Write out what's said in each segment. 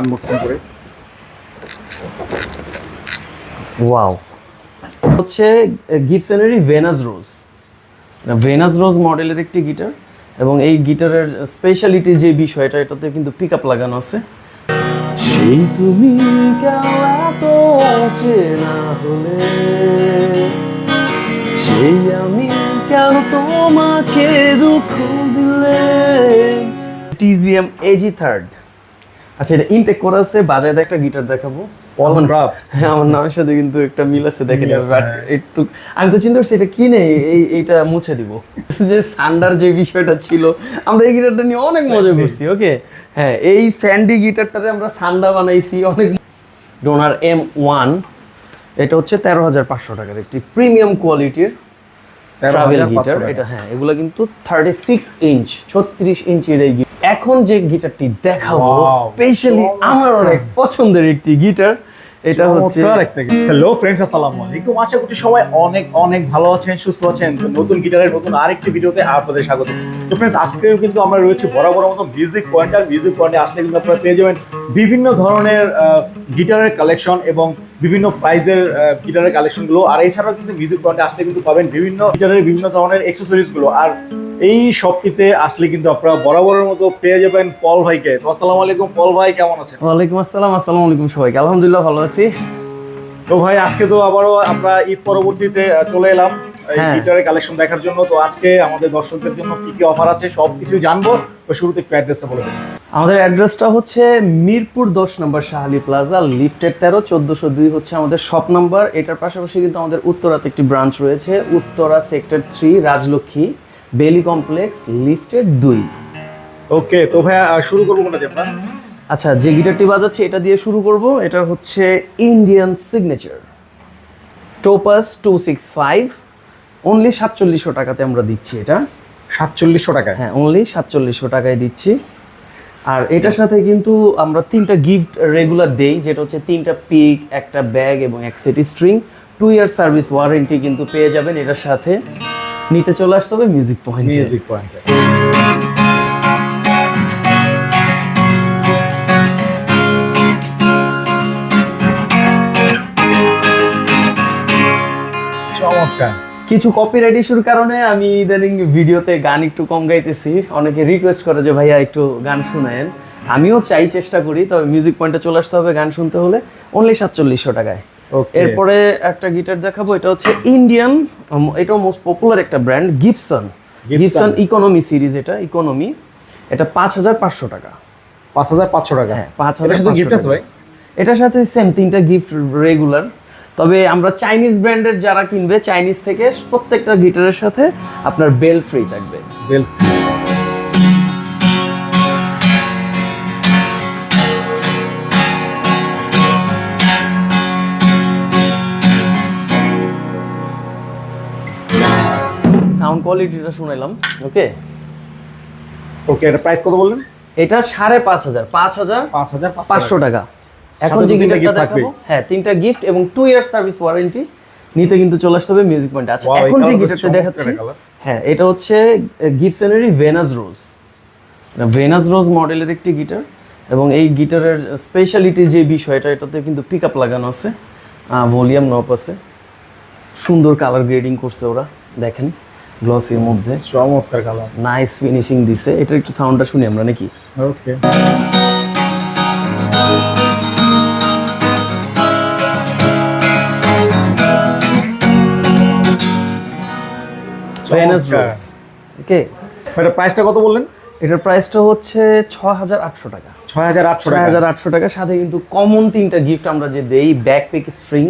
Unboxing করে। Wow হচ্ছে গিবসনেরই venous রোজ venous রোজ মডেলের একটি গিটার এবং এই গিটারের স্পেশালিটি যে বিষয়টা এটাতে কিন্তু পিক আপ লাগানো আছে। সেই তুমি তো না হলে? সেই আমি কেন তোমাকে দুঃখ দিলে? টিজিএম এজি থার্ড আচ্ছা এটা ইনটেক করা আছে বাজায় একটা গিটার দেখাবো। Paul Craft। হ্যাঁ আমার নামের সাথে কিন্তু একটা মিল আছে দেখে হ্যাঁ। একটু আমি তো চিন্তা করছি এটা কিনে এই এইটা মুছে দিব। যে সান্ডার যে বিষয়টা ছিল আমরা এই গিটারটা নিয়ে অনেক মজা করছি ওকে হ্যাঁ এই স্যান্ডি গিটারটারে আমরা সান্ডা বানাইছি অনেক ডোনার এম ওয়ান এটা হচ্ছে তেরো হাজার পাঁচশো টাকার একটি প্রিমিয়াম কোয়ালিটির ট্রাভেল গিটার এটা হ্যাঁ এগুলো কিন্তু থার্টি সিক্স ইঞ্চ ছত্রিশ ইঞ্চির এই গিটার এখন যে গিটারটি দেখাবো স্পেশালি আমার অনেক পছন্দের একটি গিটার এটা হচ্ছে হ্যালো ফ্রেন্ডস আসসালামু আলাইকুম। আশা করি সবাই অনেক অনেক ভালো আছেন সুস্থ আছেন। নতুন গিটারের নতুন আরেকটি ভিডিওতে আপনাদের স্বাগত। তো ফ্রেন্ডস আজকেও কিন্তু আমরা রয়েছে বরাবর মতো মিউজিক পয়েন্ট আর মিউজিক পয়েন্টে আসলে কিন্তু আপনারা পেয়ে যাবেন বিভিন্ন ধরনের গিটারের কালেকশন এবং বিভিন্ন প্রাইজের গিটারের কালেকশনগুলো আর এছাড়াও কিন্তু মিউজিক পয়েন্টে আসলে কিন্তু পাবেন বিভিন্ন গিটারের বিভিন্ন ধরনের অ্যাক্সেসরিজগুলো আর এই শপটিতে আসলে কিন্তু আপনারা বরাবরের মতো পেয়ে যাবেন পল ভাইকে। তো আসসালামু আলাইকুম পল ভাই কেমন আছেন? ওয়ালাইকুম আসসালাম আসসালামু আলাইকুম সবাইকে। আলহামদুলিল্লাহ ভালো আছি। তো ভাই আজকে তো আবারও আমরা ঈদ পরবর্তীতে চলে এলাম এই হ্যাঁ। গিটারের কালেকশন দেখার জন্য। তো আজকে আমাদের দর্শকদের জন্য কি কি অফার আছে সব কিছু জানব। তো শুরুতে একটু অ্যাড্রেসটা বলে দেবেন আমাদের অ্যাড্রেসটা হচ্ছে মিরপুর দশ নম্বর শাহালি প্লাজা লিফটের তেরো চোদ্দোশো দুই হচ্ছে আমাদের শপ নাম্বার। এটার পাশাপাশি কিন্তু আমাদের উত্তরাতে একটি ব্রাঞ্চ রয়েছে উত্তরা সেক্টর থ্রি রাজলক্ষ্মী বেলি কমপ্লেক্স লিফটের দুই। ওকে তো ভাই আহ, শুরু করব কোনটা দিয়ে আচ্ছা যে গিটারটি বাজাচ্ছে এটা দিয়ে শুরু করব। এটা হচ্ছে Indian signature Topaz two six five only সাতচল্লিশশো টাকাতে আমরা দিচ্ছি এটা। সাতচল্লিশশো টাকা হ্যাঁ অনলি সাতচল্লিশশো টাকায় দিচ্ছি। আর এটার সাথে কিন্তু আমরা তিনটা গিফট রেগুলার দেই, যেটা হচ্ছে তিনটা পিক একটা ব্যাগ এবং এক set string two year service warranty কিন্তু পেয়ে যাবেন এটার সাথে। নিতে চলে আসতে হবে মিউজিক পয়েন্ট মিউজিক পয়েন্ট চমৎকার। কিছু কপিরাইট ইস্যুর কারণে আমি ইদানিং ভিডিওতে গান একটু কম গাইতেছি। অনেকে রিকোয়েস্ট করে যে ভাইয়া একটু গান শুনেন। আমিও চাই চেষ্টা করি তবে মিউজিক পয়েন্টে চলে আসতে হবে গান শুনতে হলে অনলি সাতচল্লিশশো টাকায়। এরপরে একটা গিটার দেখাবো এটা হচ্ছে ইন্ডিয়ান এটাও মোস্ট পপুলার একটা brand Gibson Gibson economy series এটা ইকোনমি এটা পাঁচ হাজার পাঁচশো টাকা। পাঁচ হাজার পাঁচশো টাকা? হ্যাঁ পাঁচ হাজার গিফট ভাই? এটার সাথে সেম তিনটা গিফট রেগুলার তবে আমরা চাইনিজ ব্র্যান্ডের যারা কিনবে চাইনিজ থেকে প্রত্যেকটা গিটারের সাথে আপনার বেল ফ্রি থাকবে। বেল সাউন্ড কোয়ালিটিটা শুনাইলাম ওকে ওকে এটা প্রাইস কত বললেন? এটা সাড়ে পাঁচ হাজার পাঁচ হাজার পাঁচ হাজার পাঁচশো টাকা। এখন যে গিটারটা দেখাবো হ্যাঁ তিনটা গিফট এবং টু ইয়ার সার্ভিস ওয়ারেন্টি নিতে কিন্তু চলে আসতে হবে মিউজিক পয়েন্টে আচ্ছা এখন যে গিটারটা দেখাচ্ছি হ্যাঁ এটা হচ্ছে গিফসনেরই ভেনাস রোজ ভেনাস রোজ মডেলের একটি গিটার এবং এই গিটারের স্পেশালিটি যে বিষয়টা এটাতে কিন্তু পিক আপ লাগানো আছে ভলিউম নপ আছে। সুন্দর কালার গ্রেডিং করছে ওরা দেখেন গ্লসির মধ্যে। চমৎকার কালার নাইস ফিনিশিং দিছে। এটার একটু সাউন্ডটা শুনি আমরা নাকি? ওকে ভেনাস। রোজ ওকে এটা প্রাইসটা কত বললেন? এটার প্রাইসটা হচ্ছে ছ হাজার আটশো টাকা। ছয় হাজার আটশো ছয় টাকা। হাজার আটশো টাকার সাথে কিন্তু কমন তিনটা গিফট আমরা যে দেই ব্যাক পিক স্ট্রিং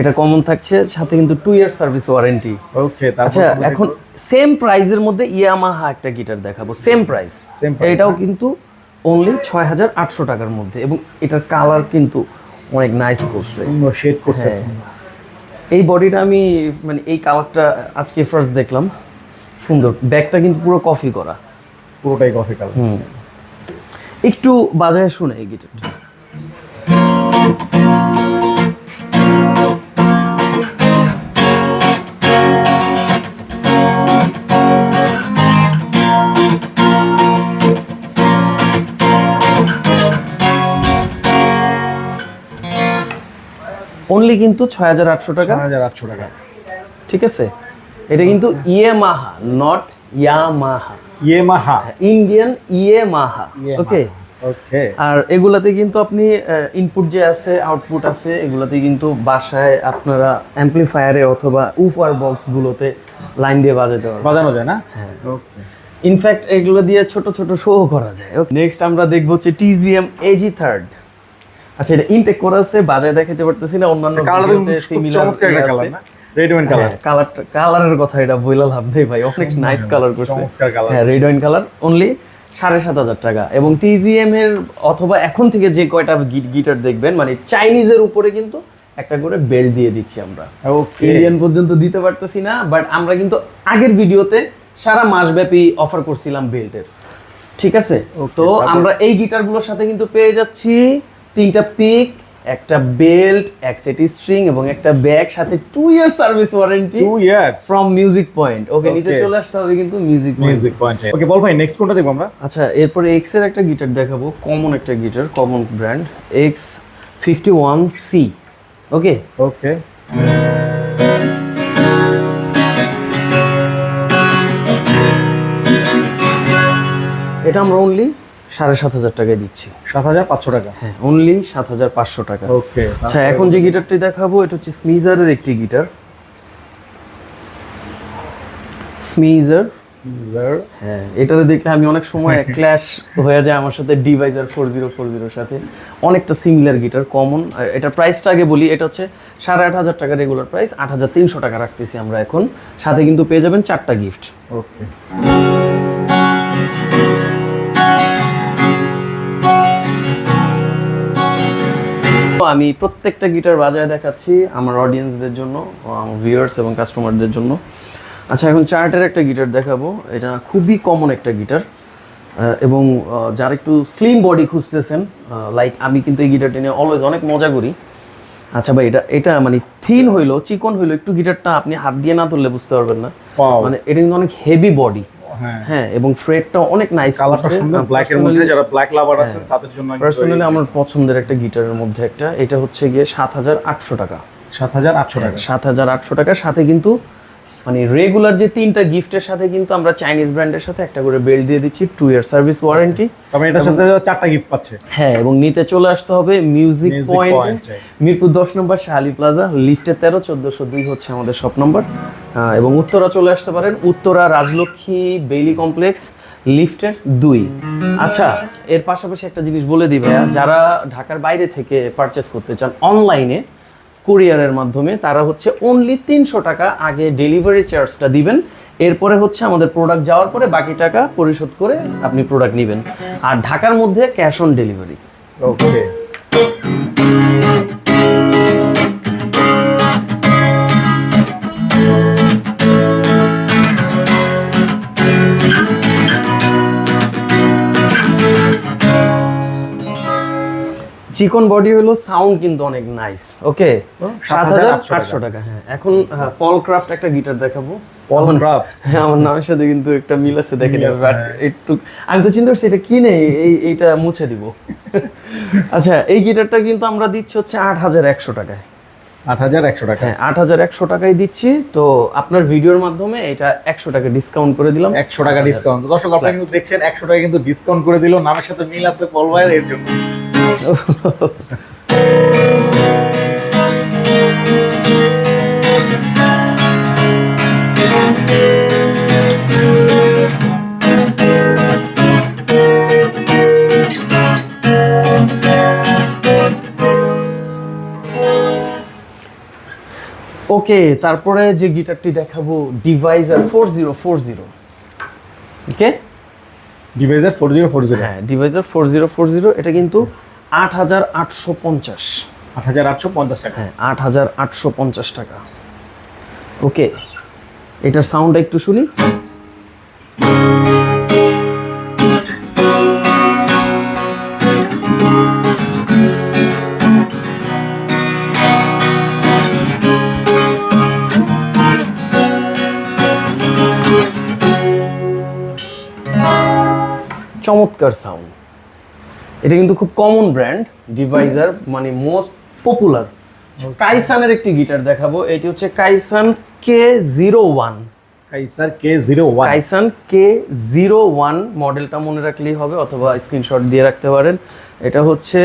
এটা কমন থাকছে সাথে কিন্তু two year service warranty okay আচ্ছা এখন সেম প্রাইজের মধ্যে ইয়ামাহা একটা গিটার দেখাবো সেম প্রাইস এটাও কিন্তু অনলি ছয় হাজার আটশো টাকার মধ্যে এবং এটার কালার কিন্তু অনেক নাইস করছে। শেড করছে হ্যাঁ। এই বডিটা আমি মানে এই কালারটা আজকে ফার্স্ট দেখলাম। সুন্দর। ব্যাগটা কিন্তু পুরো কফি করা। পুরোটাই কফি কালার হুম। একটু বাজায় শুনে এই গিটারটা। অনলি কিন্তু ছয় হাজার আটশো টাকা। হাজার আটশো টাকা। ঠিক আছে? এটা কিন্তু Yemaha not Yamaha. Yemaha. Indian Yemaha. Okay okay আর এগুলাতে কিন্তু আপনি ইনপুট যে আছে আউটপুট আছে এগুলাতে কিন্তু বাসায় আপনারা অ্যাম্পলিফায়ারে অথবা উফার বক্সগুলোতে লাইন দিয়ে বাজাতে পারবেন। বাজানো যায় না? হ্যাঁ। ওকে ইনফ্যাক্ট এগুলো দিয়ে ছোট ছোট শো করা যায়। নেক্সট আমরা দেখব হচ্ছে টিজিএম এজি থার্ড আচ্ছা এটা ইনটেক করা আছে বাজায় দেখাতে পারতেছি না অন্যান্য কালারটা ভিডিওতে similar চমৎকার একটা ইয়ে কালার আছে। না? রেড ওয়াইন কালার হ্যাঁ, কালার কালারের কথা এটা বইলা লাভ নেই ভাই অনেক নাইস কালার করছে। হ্যাঁ রেড ওয়াইন কালার অনলি সাড়ে সাত হাজার টাকা। এবং টিজিএম এর অথবা এখন থেকে যে কয়টা গিটার দেখবেন মানে চাইনিজের উপরে কিন্তু একটা করে বেল্ট দিয়ে দিচ্ছি আমরা। ইন্ডিয়ান পর্যন্ত দিতে পারতেছি না বাট আমরা কিন্তু আগের ভিডিওতে সারা মাসব্যাপী অফার করছিলাম বেল্টের ঠিক আছে? তো আমরা এই গিটারগুলোর সাথে কিন্তু পেয়ে যাচ্ছি তিনটা পিক একটা বেল্ট এক সেট স্ট্রিং এবং একটা ব্যাগ সাথে two year service warranty two years from music point okay নিতে চলে আসতে হবে কিন্তু মিউজিক মিউজিক পয়েন্ট ওকে বল ভাই নেক্সট কোনটা দেখব আমরা? আচ্ছা এরপরে এক্সের একটা গিটার দেখাবো কমন একটা guitar common brand X fifty one C okay okay এটা আমরা অনলি সাড়ে সাত হাজার টাকায় দিচ্ছি। সাত হাজার পাঁচশো টাকা? হ্যাঁ অনলি সাত হাজার পাঁচশো টাকা। ওকে আচ্ছা এখন যে গিটারটি দেখাবো এটা হচ্ছে স্মিজারের একটি গিটার। স্মিজার হ্যাঁ এটা দেখলে আমি অনেক সময় ক্ল্যাশ হয়ে যায় আমার সাথে ডিভাইজার ফোর জিরো ফোর জিরোর সাথে। অনেকটা সিমিলার গিটার কমন এটার প্রাইসটা আগে বলি এটা হচ্ছে সাড়ে আট হাজার টাকা রেগুলার প্রাইস আট হাজার তিনশো টাকা রাখতেছি আমরা এখন। সাথে কিন্তু পেয়ে যাবেন চারটা গিফট ওকে আমি প্রত্যেকটা গিটার বাজায় দেখাচ্ছি আমার অডিয়েন্সদের জন্য আমার ভিউয়ার্স এবং কাস্টমারদের জন্য। আচ্ছা এখন চার্টের একটা গিটার দেখাবো। এটা খুবই কমন একটা গিটার এবং যারা একটু স্লিম বডি খুঁজতেছেন লাইক আমি কিন্তু এই গিটারটা নিয়ে অলওয়েজ অনেক মজা করি। আচ্ছা ভাই এটা এটা মানে থিন হইল চিকন হইল একটু গিটারটা আপনি হাত দিয়ে না ধরলে বুঝতে পারবেন না. মানে এটা কিন্তু অনেক হেভি বডি হ্যাঁ। হ্যাঁ এবং ফ্রেডটা অনেক নাইস কালারটা সুন্দর ব্ল্যাক এর মধ্যে যারা ব্ল্যাক লাভার আছেন তাদের জন্য পার্সোনালি আমার পছন্দের একটা গিটারের মধ্যে একটা এটা হচ্ছে গিয়ে সাত হাজার আটশো টাকা। সাত হাজার আটশো টাকা। সাত হাজার আটশো টাকার সাথে কিন্তু মানে রেগুলার যে তিনটা গিফটের সাথে কিন্তু আমরা চাইনিজ ব্র্যান্ডের সাথে একটা করে বেল্ট দিয়ে দিচ্ছি টু ইয়ার সার্ভিস ওয়ারেন্টি তবে এটার সাথে চারটা গিফট পাচ্ছে। হ্যাঁ এবং নিতে চলে আসতে হবে মিউজিক পয়েন্ট মিরপুর দশ নম্বর শাহালি প্লাজা লিফটে তেরো চোদ্দোশো দুই হচ্ছে আমাদের শপ নম্বর এবং উত্তরা চলে আসতে পারেন উত্তরা রাজলক্ষ্মী বেইলি কমপ্লেক্স লিফটের দুই। আচ্ছা এর পাশাপাশি একটা জিনিস বলে দিই ভাইয়া যারা ঢাকার বাইরে থেকে পারচেস করতে চান অনলাইনে কুরিয়ারের মাধ্যমে তারা হচ্ছে অনলি তিনশো টাকা আগে ডেলিভারি চার্জটা দিবেন। এরপরে হচ্ছে আমাদের প্রোডাক্ট যাওয়ার পরে বাকি টাকা পরিশোধ করে আপনি প্রোডাক্ট নেবেন। আর ঢাকার মধ্যে ক্যাশ অন ডেলিভারি ওকে চিকন বডি হলো সাউন্ড কিন্তু অনেক নাইস ওকে সাত হাজার 7,800 আটশো টাকা। হ্যাঁ। এখন পল ক্রাফট একটা গিটার দেখাবো। পল ক্রাফট হ্যাঁ আমার নামের সাথে কিন্তু একটা মিল আছে দেখে হ্যাঁ। একটু আমি তো চিন্তা করছি এটা কিনে এই এইটা মুছে দিব। আচ্ছা এই গিটারটা কিন্তু আমরা দিচ্ছি হচ্ছে আট হাজার একশো টাকায়। আট হাজার একশো টাকা। হ্যাঁ আট হাজার একশো টাকায় দিচ্ছি। তো আপনার ভিডিওর মাধ্যমে এটা একশো টাকা ডিসকাউন্ট করে দিলাম। একশো টাকা ডিসকাউন্ট দর্শক আপনারা কিন্তু দেখছেন একশো টাকা কিন্তু ডিসকাউন্ট করে দিল। নামের সাথে মিল আছে পল ভাইয়ের এর জন্য। ওকে তারপরে যে গিটারটি দেখাবো Deviser four zero four zero okay Deviser four zero four zero হ্যাঁ Deviser four zero four zero এটা কিন্তু আট হাজার আটশো পঞ্চাশ। আট হাজার আটশো পঞ্চাশ টাকা। হ্যাঁ আট হাজার আটশো পঞ্চাশ টাকা। ওকে এটার সাউন্ডটা একটু শুনি। চমৎকার সাউন্ড এটা কিন্তু খুব কমন ব্র্যান্ড ডিভাইজার মানে মোস্ট পপুলার কাইসানের একটি গিটার দেখাবো এটি হচ্ছে কাইসান K zero one Kaiser K zero one কাইসান K zero one মডেলটা মনে রাখলেই হবে অথবা স্ক্রিনশট দিয়ে রাখতে পারেন। এটা হচ্ছে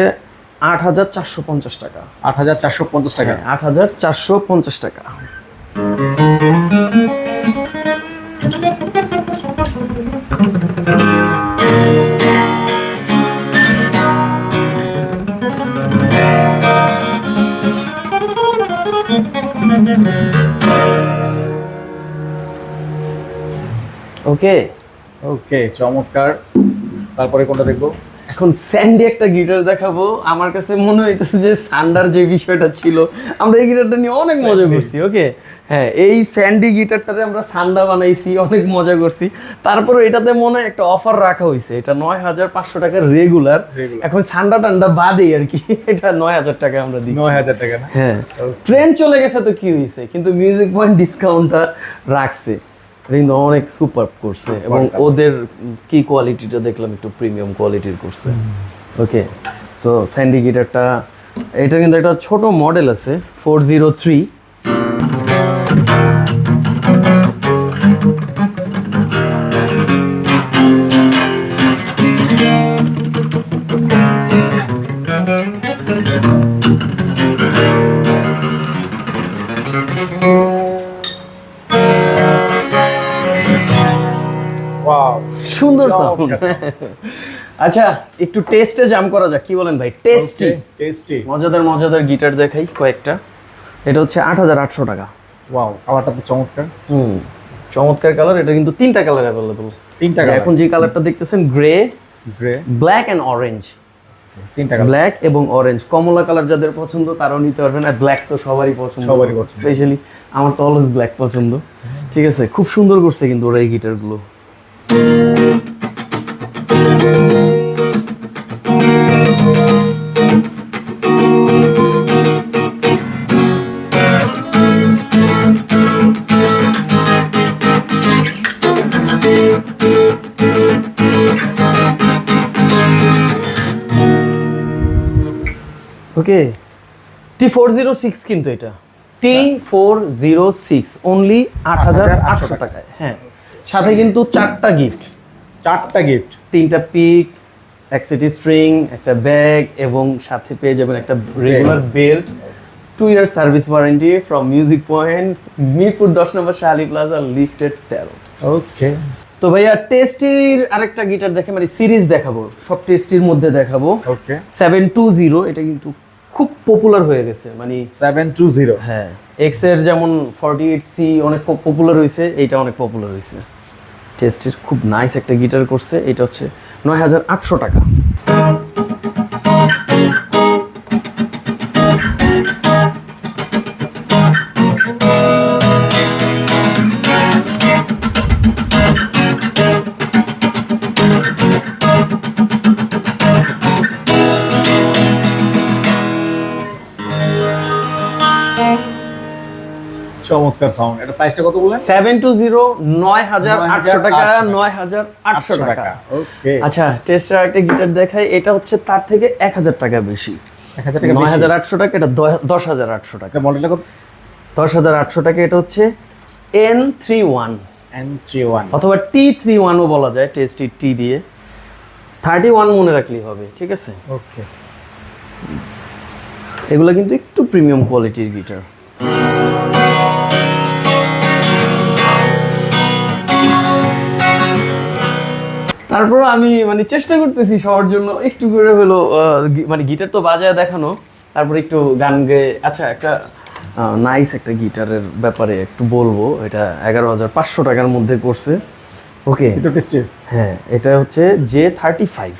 আট হাজার চারশো পঞ্চাশ টাকা। আট হাজার চারশো পঞ্চাশ টাকা। আট হাজার চারশো পঞ্চাশ টাকা। ওকে? ওকে চমৎকার। তারপরে কোনটা দেখব? এখন স্যান্ডি একটা গিটার দেখাবো। আমার কাছে মনে হইতেছে যে সান্ডার যে বিষয়টা ছিল আমরা এই গিটারটা নিয়ে অনেক মজা করছি ওকে? হ্যাঁ এই স্যান্ডি গিটারটারে আমরা সান্ডা বানাইছি অনেক মজা করছি। তারপরে এটাতে মনে হয় একটা অফার রাখা হয়েছে এটা নয় হাজার পাঁচশো টাকার রেগুলার এখন সান্ডা টান্ডা বাদে আর কি। এটা নয় হাজার টাকা আমরা দিচ্ছি। নয় হাজার টাকা হ্যাঁ। ট্রেন্ড চলে গেছে তো কি হয়েছে কিন্তু মিউজিক পয়েন্ট ডিসকাউন্টটা রাখছে। কিন্তু অনেক সুপার করছে এবং ওদের কি কোয়ালিটিটা দেখলাম একটু প্রিমিয়াম কোয়ালিটির করছে ওকে তো স্যান্ডি গিটারটা এটা কিন্তু একটা ছোট মডেল আছে ফোর জিরো থ্রি সুন্দর সাউন্ড আচ্ছা একটু টেস্টে জাম করা যাক। কি বলেন ভাই? টেস্টি টেস্টি মজাদার মজাদার গিটার দেখাই কয়েকটা। এটা হচ্ছে আট হাজার আটশো টাকা। ওয়াও কালারটা তো চমৎকার। হুম চমৎকার কালার এটা কিন্তু তিনটা কালার অ্যাভেলেবল তিনটা এখন যে কালারটা দেখতেছেন grey grey black and orange তিনটা ব্ল্যাক এবং অরেঞ্জ কমলা কালার যাদের পছন্দ তারাও নিতে পারবেন। আর ব্ল্যাক তো সবারই পছন্দ। সবারই পছন্দ। স্পেশালি আমার তো অলওয়েজ ব্ল্যাক পছন্দ। ঠিক আছে খুব সুন্দর করছে কিন্তু ওরা এই গিটারগুলো। Okay T four zero six কিন্তু এটা। T four zero six only আট হাজার আটশো টাকায়। হ্যাঁ। সাথে কিন্তু চারটা গিফট চারটা গিফট তিনটা পিক এক সিটি স্ট্রিং একটা ব্যাগ এবং সাথে পেয়ে যাবেন একটা regular belt two year service warranty from music point Mirpur দশ নম্বর শাহালি প্লাজা লিফটেড তেরো। ওকে তো ভাইয়া টেস্টির আরেকটা গিটার দেখে মানে সিরিজ দেখাবো সব টেস্টির মধ্যে দেখাবো। ওকে সেভেন টু জিরো এটা কিন্তু খুব পপুলার হয়ে গেছে মানে সেভেন টু জিরো হ্যাঁ এক্সের যেমন ফর্টি এইট সি অনেক পপুলার হয়েছে এইটা অনেক পপুলার হয়েছে টেস্টের খুব নাইস একটা গিটার করছে এটা হচ্ছে নয় হাজার আটশো টাকা। চমৎকার সাউন্ড এটা প্রাইসটা কত টাকা 9,800 নয় হাজার আটশো টাকা। ওকে আচ্ছা টেস্টার একটা গিটার দেখাই এটা হচ্ছে তার থেকে এক হাজার টাকা বেশি। এক হাজার টাকা নয় বেশি। হাজার আটশো টাকা এটা দ- দশ হাজার আটশো টাকা। এটা মডেলটা কত? দশ হাজার আটশো টাকা এটা হচ্ছে N three one N three one অথবা টি থ্রি ওয়ানও বলা যায় টেস্টি টি দিয়ে। থার্টি ওয়ান মনে রাখলেই হবে ঠিক আছে? ওকে এগুলো কিন্তু একটু প্রিমিয়াম কোয়ালিটির গিটার তারপর আমি মানে চেষ্টা করতেছি সবার জন্য একটু করে হলো মানে গিটার তো বাজায় দেখানো। তারপর একটু গান গেয়ে আচ্ছা একটা নাইস একটা গিটারের ব্যাপারে একটু বলব। এটা এগারো হাজার পাঁচশো টাকার মধ্যে করছে। ওকে হ্যাঁ এটা হচ্ছে J thirty five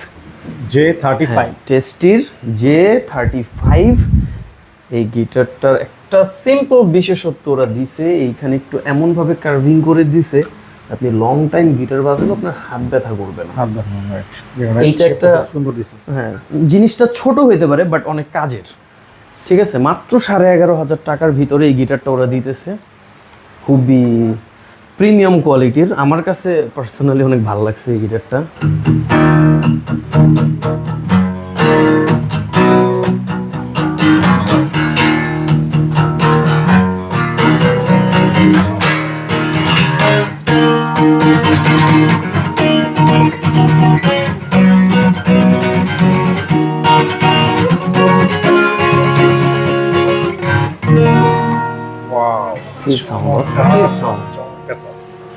J thirty five টেস্টির J thirty five এই গিটারটার একটা সিম্পল বিশেষত্ব ওরা দিছে এইখানে একটু এমনভাবে কার্ভিং করে দিছে আপনি লং টাইম গিটার বাজালে আপনার হাত ব্যথা করবে না। এইটা একটা- সুন্দর দিছে। হ্যাঁ জিনিসটা ছোট হইতে পারে বাট অনেক কাজের। ঠিক আছে মাত্র সাড়ে এগারো হাজার টাকার ভিতরে এই গিটারটা ওরা দিতেছে। খুবই প্রিমিয়াম কোয়ালিটির আমার কাছে পার্সোনালি অনেক ভালো লাগছে এই গিটারটা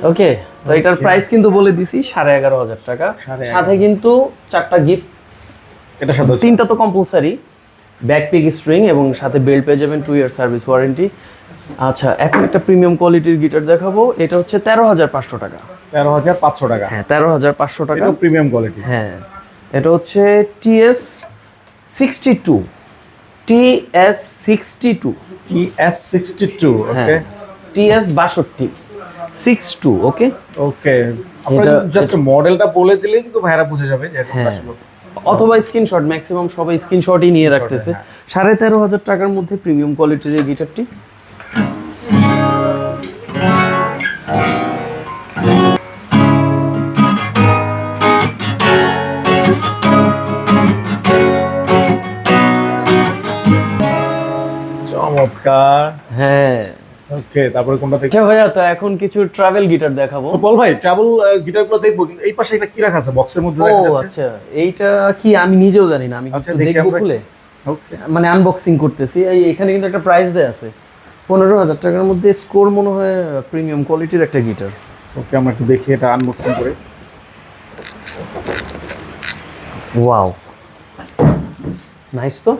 ওকে তো এটার প্রাইস কিন্তু বলে দিছি সাড়ে এগারো হাজার টাকা। সাথে কিন্তু চারটা গিফট এটা সাথে তিনটা তো কম্পালসারি ব্যাকপিক স্ট্রিং এবং সাথে বেল্ট পেয়ে যাবেন টু ইয়ার সার্ভিস ওয়ারেন্টি আচ্ছা এখন একটা প্রিমিয়াম কোয়ালিটির গিটার দেখাবো। এটা হচ্ছে তেরো হাজার পাঁচশো টাকা। তেরো হাজার পাঁচশো টাকা। হ্যাঁ তেরো হাজার পাঁচশো টাকা। প্রিমিয়াম কোয়ালিটি হ্যাঁ এটা হচ্ছে TS sixty two TS sixty two T S sixty two হ্যাঁ ওকে টিএস বাষট্টি। Six two okay okay just মডেলটা বলে দিলেই কিন্তু ভাইরা বুঝে যাবে যে হ্যাঁ। অথবা স্ক্রিনশট ম্যাক্সিমাম সবাই স্ক্রিনশটই নিয়ে রাখতেছে। সাড়ে তেরো হাজার টাকার মধ্যে প্রিমিয়াম কোয়ালিটির এই গিটারটি চমৎকার হ্যাঁ। ওকে তারপরে কোনটা থেকে আচ্ছা ভাইয়া তো এখন কিছু ট্রাভেল গিটার দেখাবো। বল ভাই ট্রাভেল গিটারগুলো দেখব কিন্তু এই পাশে এটা কি রাখা আছে? বক্সের মধ্যে রাখা আছে? আচ্ছা এইটা কি আমি নিজেও জানি না আমি আচ্ছা, দেখব খুলে। ওকে। মানে আনবক্সিং করতেছি এই এখানে কিন্তু একটা প্রাইস দেয়া আছে। পনেরো হাজার টাকার মধ্যে স্কোর মনে হয় প্রিমিয়াম কোয়ালিটির একটা গিটার ওকে আমরা একটু দেখি এটা আনবক্সিং করে। ওয়াও নাইস তো?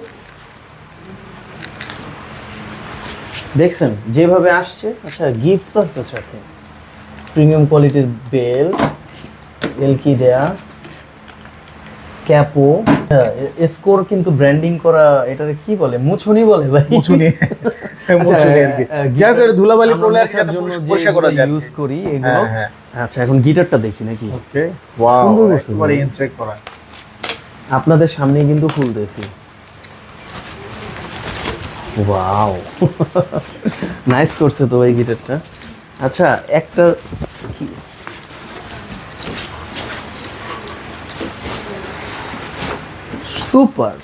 দেখছেন যেভাবে আসছে আচ্ছা গিফটস আছে সাথে। প্রিমিয়াম কোয়ালিটির বেল বেল কি দেয়া ক্যাপো। স্কোর কিন্তু ব্র্যান্ডিং করা এটারে কি বলে? মুছুনি বলে ভাই। মুছুনি। মুছুনি যা করে ধুলাবালি পড়লে আর যাতে পরিষ্কার করা যায়। ইউজ করি এগুলো হ্যাঁ, আচ্ছা এখন গিটারটা দেখি নাকি? ওকে ওয়াও সুন্দর করা। আপনাদের সামনে কিন্তু ফুল খুলতেছি ওয়াও নাইস করছে তো এই গিটারটা। আচ্ছা একটা সুপার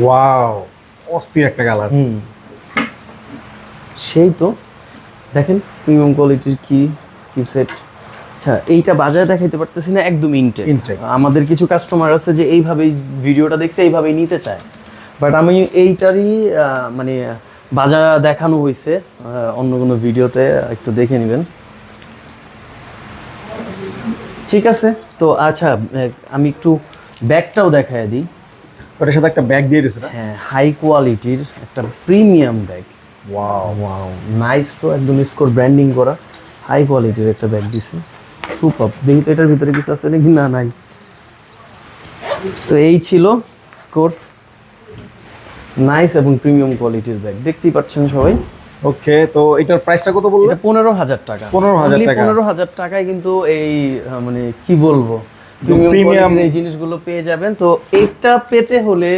ওয়াও অস্থির একটা কালার হুম। সেই তো। দেখেন প্রিমিয়াম কোয়ালিটির কি কি সেট আচ্ছা এইটা বাজারে দেখাইতে পারতেছি না একদম ইনটেক আমাদের কিছু কাস্টমার আছে যে এইভাবেই ভিডিওটা দেখছে এইভাবেই নিতে চায়। বাট আমি এইটারই মানে বাজার দেখানো হয়েছে অন্য কোনো ভিডিওতে একটু দেখে নেবেন। ঠিক আছে? তো আচ্ছা আমি একটু ব্যাগটাও দেখায় দিই। ওটার সাথে একটা ব্যাগ দিয়ে দিছে হ্যাঁ হাই কোয়ালিটির একটা premium bag wow wow nice তো একদম স্কোর ব্র্যান্ডিং করা। হাই কোয়ালিটির একটা ব্যাগ দিছে। সুপার দেখি তো এটার ভিতরে কিছু আছে নাকি? না নাই। তো এই ছিল স্কোর নাইস এবং প্রিমিয়াম কোয়ালিটির ব্যাগ দেখতেই পাচ্ছেন সবাই। ওকে তো এটার প্রাইসটা কত বলল? পনেরো হাজার টাকা। 15,000 টাকা। পনেরো হাজার টাকায় কিন্তু এই মানে কি বলব? প্রিমিয়াম এই জিনিসগুলো পেয়ে যাবেন। তো এটা পেতে হলে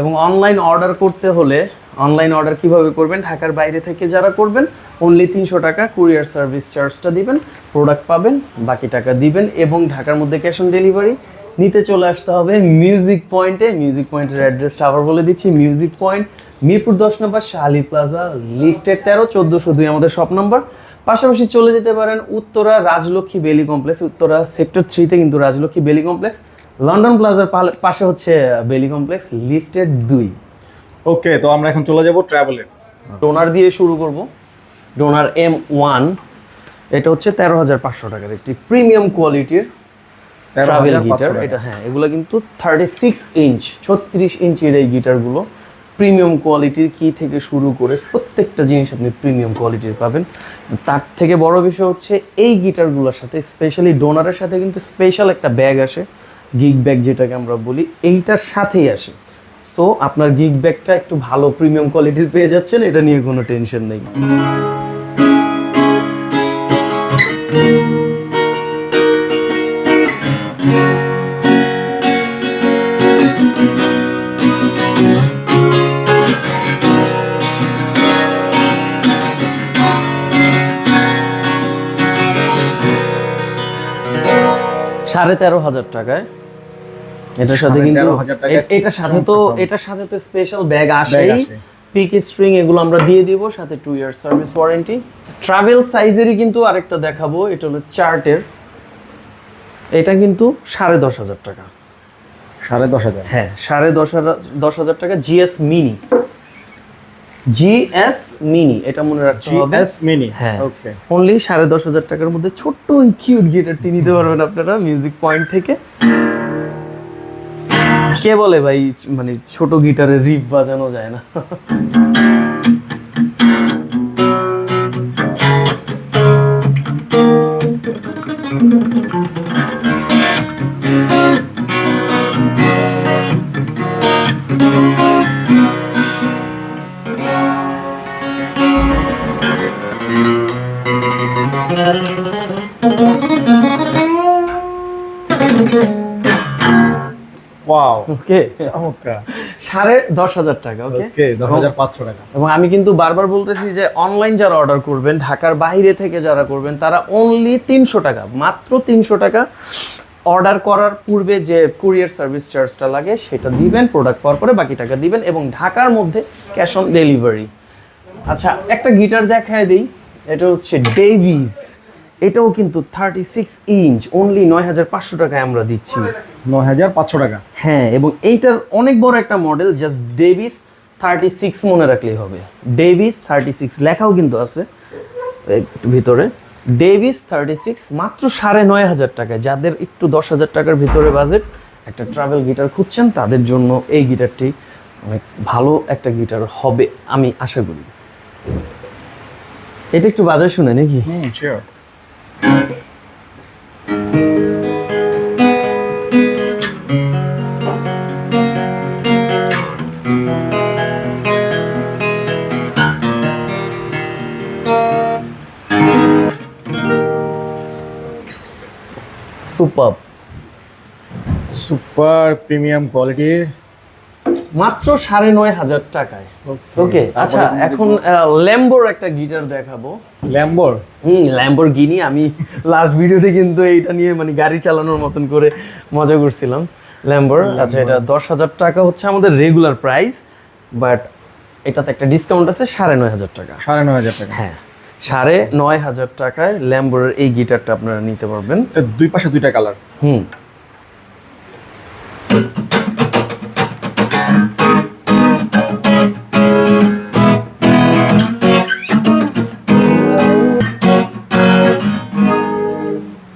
এবং অনলাইন অর্ডার করতে হলে অনলাইন অর্ডার কীভাবে করবেন? ঢাকার বাইরে থেকে যারা করবেন অনলি তিনশো টাকা কুরিয়ার সার্ভিস চার্জটা দিবেন প্রোডাক্ট পাবেন বাকি টাকা দিবেন এবং ঢাকার মধ্যে ক্যাশ অন ডেলিভারি নিতে চলে আসতে হবে মিউজিক পয়েন্টে মিউজিক পয়েন্টের অ্যাড্রেসটা আবার বলে দিচ্ছি মিউজিক পয়েন্ট মিরপুর দশ নম্বর শালি প্লাজা লিফটের তেরো চোদ্দোশো দুই আমাদের শপ নম্বর পাশাপাশি চলে যেতে পারেন উত্তরা রাজলক্ষ্মী বেলি কমপ্লেক্স উত্তরা সেক্টর থ্রিতে কিন্তু রাজলক্ষ্মী বেলি কমপ্লেক্স লন্ডন প্লাজার পালে- পাশে হচ্ছে বেলি কমপ্লেক্স লিফটের দুই। ওকে তো আমরা এখন চলে যাব ট্রাভেলে ডোনার দিয়ে শুরু করব। ডোনার এম ওয়ান এটা হচ্ছে তেরো হাজার পাঁচশো টাকার একটি প্রিমিয়াম কোয়ালিটির ট্রাভেল গিটার এটা হ্যাঁ এগুলো কিন্তু থার্টি সিক্স ইঞ্চ ছত্রিশ ইঞ্চির এই গিটারগুলো প্রিমিয়াম কোয়ালিটির কি থেকে শুরু করে প্রত্যেকটা জিনিস আপনি প্রিমিয়াম কোয়ালিটির পাবেন। তার থেকে বড় বিষয় হচ্ছে এই গিটারগুলোর সাথে স্পেশালি ডোনারের সাথে কিন্তু স্পেশাল একটা ব্যাগ আসে গিগ ব্যাগ যেটাকে আমরা বলি এইটার সাথেই আসে। সো আপনার গিগ ব্যাগটা একটু ভালো প্রিমিয়াম কোয়ালিটির পেয়ে যাচ্ছেন এটা নিয়ে কোনো টেনশন নেই। সাড়ে তেরো হাজার টাকায়। এটার সাথে কিন্তু 13,000 টাকায় এ- এটার সাথে তো এটার সাথে তো স্পেশাল ব্যাগ আসেই। আসে। পিক স্ট্রিং এগুলো আমরা দিয়ে দিব সাথে two year service warranty travel সাইজেরই কিন্তু আরেকটা দেখাবো এটা হলো চার্টের। এটা কিন্তু সাড়ে দশ হাজার টাকা। সাড়ে দশ হাজার। হ্যাঁ সাড়ে দশ হাজার দশ হাজার টাকা GS mini G S mini এটা মনে রাখতে হবে। জিএস মিনি হ্যাঁ। ওকে। অনলি সাড়ে দশ হাজার টাকার মধ্যে ছোট্ট ওই কিউট গিটারটি নিতে পারবেন আপনারা মিউজিক পয়েন্ট থেকে। কে বলে ভাই মানে ছোট গিটারে রিফ বাজানো যায় না? ওকে চমৎকার। সাড়ে দশ হাজার টাকা ওকে? ওকে দশ হাজার পাঁচশো টাকা। এবং আমি কিন্তু বারবার বলতেছি যে অনলাইন যারা অর্ডার করবেন ঢাকার বাইরে থেকে যারা করবেন তারা অনলি তিনশো টাকা মাত্র তিনশো টাকা অর্ডার করার পূর্বে যে কুরিয়ার সার্ভিস চার্জটা লাগে সেটা দিবেন প্রোডাক্ট পাওয়ার পরে বাকি টাকা দিবেন এবং ঢাকার মধ্যে ক্যাশ অন ডেলিভারি আচ্ছা একটা গিটার দেখায় দিই এটা হচ্ছে ডেভিস এটাও কিন্তু থার্টি সিক্স ইঞ্চ অনলি নয় হাজার পাঁচশো টাকায় আমরা দিচ্ছি। নয় হাজার পাঁচশো টাকা। হ্যাঁ এবং এইটার অনেক বড় একটা model just Davis thirty six মনে রাখলেই হবে। ডেভিস থার্টি সিক্স লেখাও কিন্তু আছে ভিতরে। ডেভিস থার্টি সিক্স মাত্র সাড়ে নয় হাজার টাকায়। যাদের একটু দশ হাজার টাকার ভিতরে বাজেট একটা ট্রাভেল গিটার খুঁজছেন তাদের জন্য এই গিটারটি অনেক ভালো একটা গিটার হবে আমি আশা করি। এটা একটু বাজার শুনে নাকি? হুম সুপার। সুপার প্রিমিয়াম কোয়ালিটির। মাত্র সাড়ে নয় হাজার টাকায়। ওকে আচ্ছা এখন ল্যাম্বোর একটা গিটার দেখাবো। ল্যাম্বোর হুম ল্যাম্বোর গিনি আমি লাস্ট ভিডিওতে কিন্তু এইটা নিয়ে মানে গাড়ি চালানোর মতন করে মজা করছিলাম। ল্যাম্বোর আচ্ছা এটা দশ হাজার টাকা হচ্ছে আমাদের রেগুলার প্রাইস বাট এটাতে একটা ডিসকাউন্ট আছে সাড়ে নয় হাজার টাকা। সাড়ে নয় হাজার টাকা। হ্যাঁ। সাড়ে নয় হাজার টাকায় ল্যাম্বোরের এই গিটারটা আপনারা নিতে পারবেন। দুই পাশে দুইটা কালার। হুম।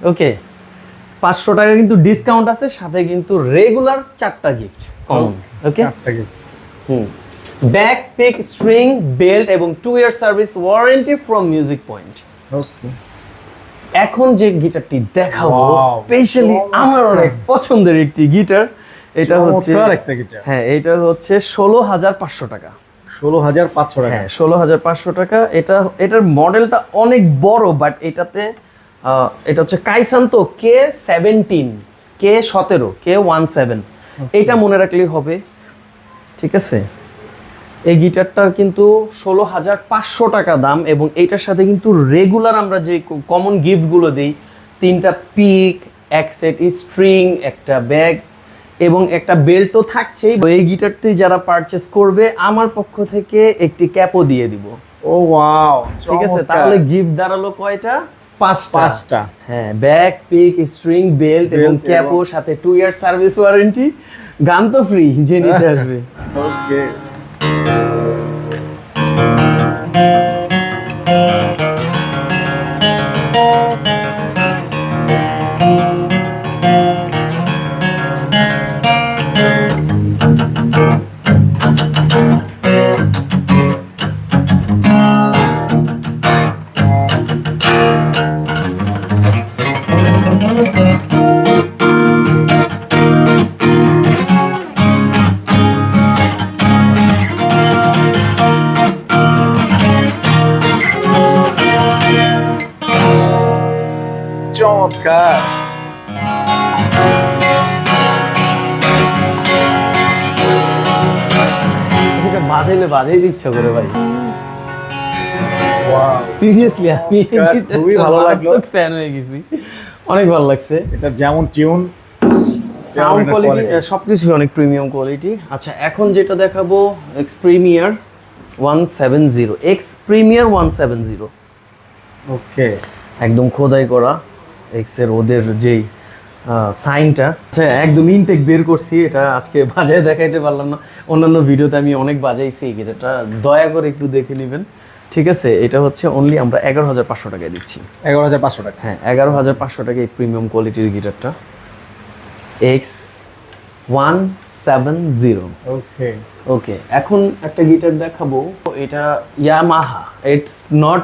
ওকে পাঁচশো টাকা কিন্তু ডিসকাউন্ট আছে সাথে কিন্তু রেগুলার চারটা গিফট কমন ওকে চারটা gift। হুম। ব্যাক পিক স্ট্রিং বেল্ট এবং two year service warranty from music point okay এখন যে গিটারটি দেখাবো স্পেশালি আমার অনেক পছন্দের একটি গিটার এটা হচ্ছে একটা গিটার। হ্যাঁ এটা হচ্ছে ষোলো হাজার পাঁচশো টাকা। ষোলো হাজার পাঁচশো টাকা। হ্যাঁ ষোলো হাজার পাঁচশো টাকা। এটা এটার মডেলটা অনেক বড় বাট এটাতে এটা হচ্ছে কাইসান্তো কে সেভেন্টিন কে সতেরো কে ওয়ান সেভেন। এটা মনে রাখলেই হবে। ঠিক আছে? এই গিটারটার কিন্তু ষোলো হাজার পাঁচশো টাকা দাম এবং এইটার সাথে কিন্তু রেগুলার আমরা যে কমন গিফটগুলো দিই তিনটা পিক এক সেট স্ট্রিং একটা ব্যাগ এবং একটা বেল্ট তো থাকছেই। এই গিটারটি যারা পারচেস করবে আমার পক্ষ থেকে একটি ক্যাপও দিয়ে দিব। ও ওয়াও ঠিক আছে? তাহলে গিফট দাঁড়াল কয়টা? পাঁচটা। পাঁচটা। হ্যাঁ ব্যাগ পিক স্ট্রিং বেল্ট এবং ক্যাপও সাথে টু ইয়ার সার্ভিস ওয়ারেন্টি গান তো ফ্রি যে নিতে আসবে। ওকে চমৎকার বাজাই দিচ্ছে করে ভাই। সিরিয়াসলি আমি খুবই ভালো লাগল। ফ্যান হয়ে গেছি। অনেক ভালো লাগছে। এটা যেমন টিউন সাউন্ড কোয়ালিটি। সবকিছু অনেক প্রিমিয়াম কোয়ালিটি আচ্ছা এখন যেটা দেখাবো X premier one seven zero X premier one seven zero okay একদম খোদাই করা এক্সের ওদের যেই সাইনটা। আচ্ছা একদম ইনটেক বের করছি এটা আজকে বাজায় দেখাইতে পারলাম না। অন্যান্য ভিডিওতে আমি অনেক বাজাইছি এই গিটারটা দয়া করে একটু দেখে নেবেন। ঠিক আছে এটা হচ্ছে অনলি আমরা এগারো হাজার পাঁচশো টাকায় দিচ্ছি। এগারো হাজার পাঁচশো টাকা। হ্যাঁ এগারো হাজার পাঁচশো টাকা এই প্রিমিয়াম কোয়ালিটির গিটারটা। X one seven zero okay okay এখন একটা গিটার দেখাবো। এটা ইয়ামাহা ইটস নট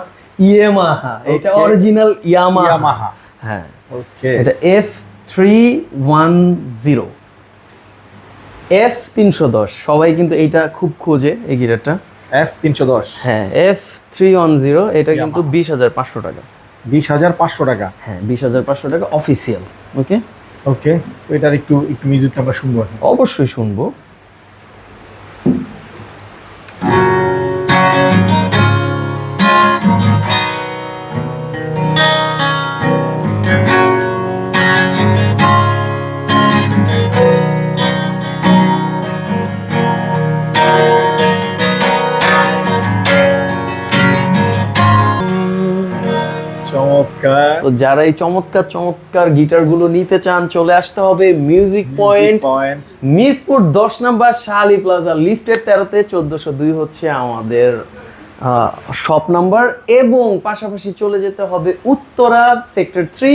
ইয়ামাহা এটা অরিজিনাল ইয়ামাহা ইয়ামাহা হ্যাঁ। ওকে এটা F three one zero F তিনশো দশ সবাই কিন্তু এইটা খুব খোঁজে এই গিটারটা। এফ তিনশো দশ হ্যাঁ এফ থ্রি ওয়ান জিরো এটা কিন্তু. বিশ হাজার পাঁচশো টাকা। বিশ হাজার পাঁচশো টাকা। হ্যাঁ বিশ হাজার পাঁচশো টাকা অফিসিয়াল ওকে ওকে তো এটার একটু একটু মিউজিকটা আমরা শুনব অবশ্যই শুনব। যারা এই চমৎকার চমৎকার গিটারগুলো নিতে চান চলে আসতে হবে মিউজিক পয়েন্ট পয়েন্ট মিরপুর দশ নম্বর শালি প্লাজা লিফটের তেরোতে চোদ্দশো দুই হচ্ছে আমাদের শপ নাম্বার এবং পাশাপাশি চলে যেতে হবে উত্তরা সেক্টর থ্রি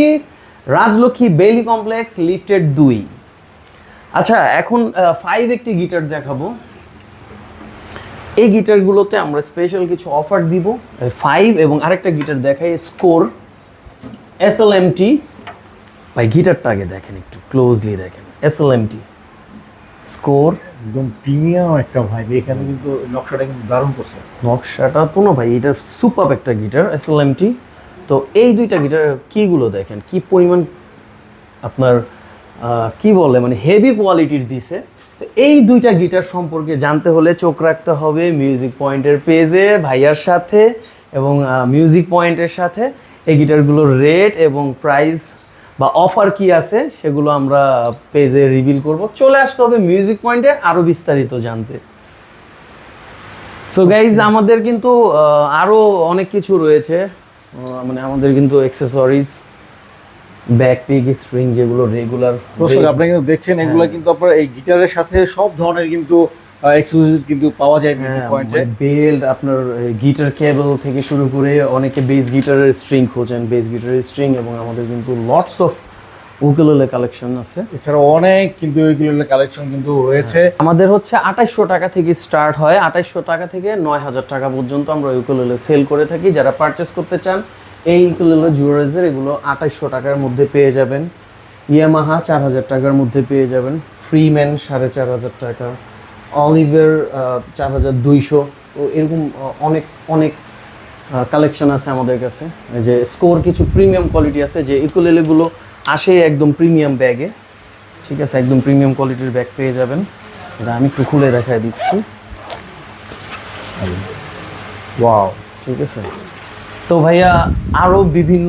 রাজলক্ষ্মী বেলি কমপ্লেক্স লিফটের দুই। আচ্ছা এখন ফাইভ একটি গিটার দেখাবো। এই গিটারগুলোতে আমরা স্পেশাল কিছু অফার দিব ফাইভ এবং আরেকটা গিটার দেখাই score S L M T ভাই গিটারটা আগে দেখেন একটু ক্লোজলি দেখেন। S L M T score একদম প্রিমিয়াম একটা ভাই এখানে কিন্তু নকশাটা কিন্তু দারুণ করছে। নকশাটা তো না ভাই এটা সুপার একটা guitar S L M T তো এই দুইটা গিটার কিগুলো দেখেন? কি পরিমাণ আপনার কি বলে মানে হেভি কোয়ালিটির দিছে? তো এই দুইটা গিটার সম্পর্কে জানতে হলে চোখ রাখতে হবে মিউজিক পয়েন্টের পেজে ভাইয়ার সাথে এবং মিউজিক পয়েন্টের সাথে। এই গিটারগুলোর রেট এবং প্রাইস বা অফার কি আছে সেগুলো আমরা পেজে রিভিল করব। চলে আসতে হবে মিউজিক পয়েন্টে আরও বিস্তারিত জানতে। সো গাইজ আমাদের কিন্তু আহ, আরও অনেক কিছু রয়েছে। মানে আমাদের কিন্তু অ্যাক্সেসরিজ ব্যাকপিক স্ট্রিং যেগুলো রেগুলার দর্শক আপনারা কিন্তু দেখছেন এগুলো হ্যাঁ। কিন্তু আপনার এই গিটারের সাথে সব ধরনের কিন্তু এক্সক্লুসিভ কিন্তু পাওয়া যায় মিউজিক হ্যাঁ, পয়েন্টে বেল্ট আপনার গিটার কেবল থেকে শুরু করে অনেকে বেস গিটারের স্ট্রিং খোঁজেন বেস গিটারের স্ট্রিং এবং আমাদের কিন্তু লটস অফ উকেলেলে কালেকশন আছে। এছাড়া অনেক কিন্তু এইগুলোর কালেকশন কিন্তু রয়েছে। আমাদের হচ্ছে আঠাইশশো টাকা থেকে স্টার্ট হয়। আঠাইশশো টাকা থেকে নয় হাজার টাকা পর্যন্ত আমরা ইউকুলেলে সেল করে থাকি। যারা পারচেস করতে চান এই ইউকুলেলে জুয়েলার্সের এগুলো আঠাইশশো টাকার মধ্যে পেয়ে যাবেন। ইয়ামাহা চার হাজার টাকার মধ্যে পেয়ে যাবেন। ফ্রিম্যান সাড়ে চার হাজার টাকা। অলিভের চার হাজার দুইশো। তো এরকম অনেক অনেক কালেকশন আছে আমাদের কাছে। যে স্কোর কিছু প্রিমিয়াম কোয়ালিটি আছে, যে ইকুলেলেগুলো আসে একদম প্রিমিয়াম ব্যাগে ঠিক আছে, একদম প্রিমিয়াম কোয়ালিটির ব্যাগ পেয়ে যাবেন। এটা আমি একটু খুলে দেখায় দিচ্ছি। ওয়াও ঠিক আছে। তো ভাইয়া আরও বিভিন্ন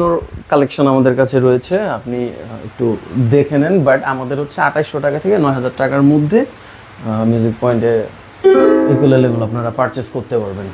কালেকশন আমাদের কাছে রয়েছে। আপনি একটু দেখে নেন বাট আমাদের হচ্ছে আঠাইশশো টাকা থেকে নয় হাজার টাকার মধ্যে মিউজিক পয়েন্টে ইকুলেলেগুলো আপনারা পারচেস করতে পারবেন।